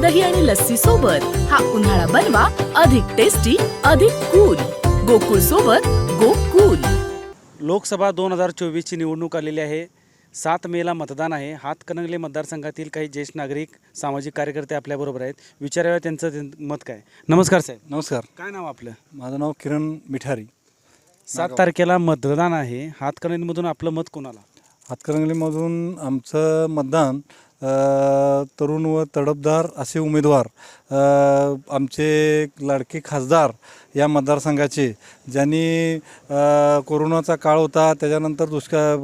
दही आणि लस्सी सोबत हा उन्हाळा बनवा अधिक टेस्टी अधिक कूल गोकुळ सोबत गो कूल लोकसभा दोन हजार चोवीसची निवडणूक आलेली आहे. सात मेला मतदान आहे. हातकणंगले मतदारसंघातील काही ज्येष्ठ नागरिक सामाजिक कार्यकर्ते आपल्याबरोबर आहेत. विचाराव्या त्यांचं त्यां- मत काय? नमस्कार साहेब. नमस्कार. काय नाव आपलं? माझं नाव किरण मिठारी. सात तारखेला मतदान आहे. हातकणंगलेमधून आपलं मत कोणाला? हातकणंगलीमधून आमचं मतदान तरुण व तडपदार असे उमेदवार आमचे लाडके खासदार या मतदारसंघाचे ज्यांनी कोरोनाचा काळ होता त्याच्यानंतर दुष्काळ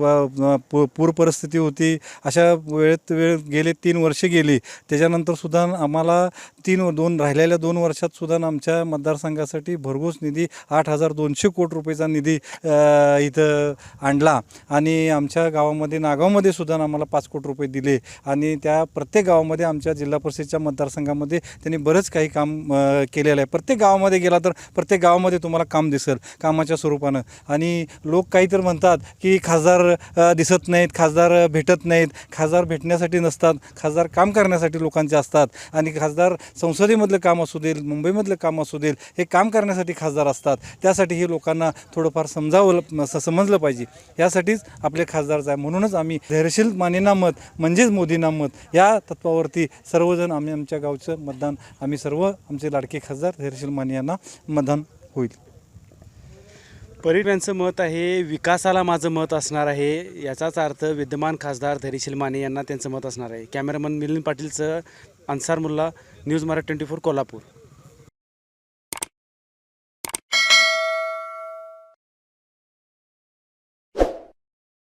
पू- पूर परिस्थिती होती अशा वेळेत वेळ गेले तीन वर्षे गेली त्याच्यानंतर सुद्धा आम्हाला तीन व दोन राहिलेल्या दोन वर्षात सुद्धा आमच्या मतदारसंघासाठी भरघोस निधी आठ हजार दोनशे कोटी रुपयेचा निधी इथं आणला. आणि आमच्या गावामध्ये नागावमध्ये सुद्धा आम्हाला पाच कोटी रुपये दिले. आणि त्या प्रत्येक गावामध्ये आमच्या जिल्हा परिषदच्या मतदारसंघामध्ये त्यांनी बरंच काही काम केलेलं आहे. प्रत्येक गावामध्ये गेला तर प्रत्येक गावामध्ये तुम्हाला काम दिसेल कामाच्या स्वरूपानं. आणि लोक काही तर म्हणतात की खासदार दिसत नाहीत खासदार भेटत नाहीत खासदार भेटण्यासाठी नसतात खासदार काम करण्यासाठी लोकांचे असतात आणि खासदार संसदेमधलं काम असू देईल मुंबईमधलं काम असू देईल हे काम करण्यासाठी खासदार असतात. त्यासाठी हे लोकांना थोडंफार समजावं समजलं पाहिजे. यासाठीच आपले खासदार आहे म्हणूनच आम्ही धैर्यशील मानेना मत म्हणजेच मोदींना मत. या तत्वावरती सर्वजण आम्ही आमच्या गावचं मतदान आम्ही सर्व आमचे लाडके खासदार धैर्यशील माने यांना मतदान होईल. परीर यांचं मत आहे विकासाला माझं मत असणार आहे याचाच अर्थ विद्यमान खासदार धैर्यशील माने यांना त्यांचं मत असणार आहे. Cameraman Milind पाटीलचं Ansar Mulla news Marathi twenty four Kolhapur.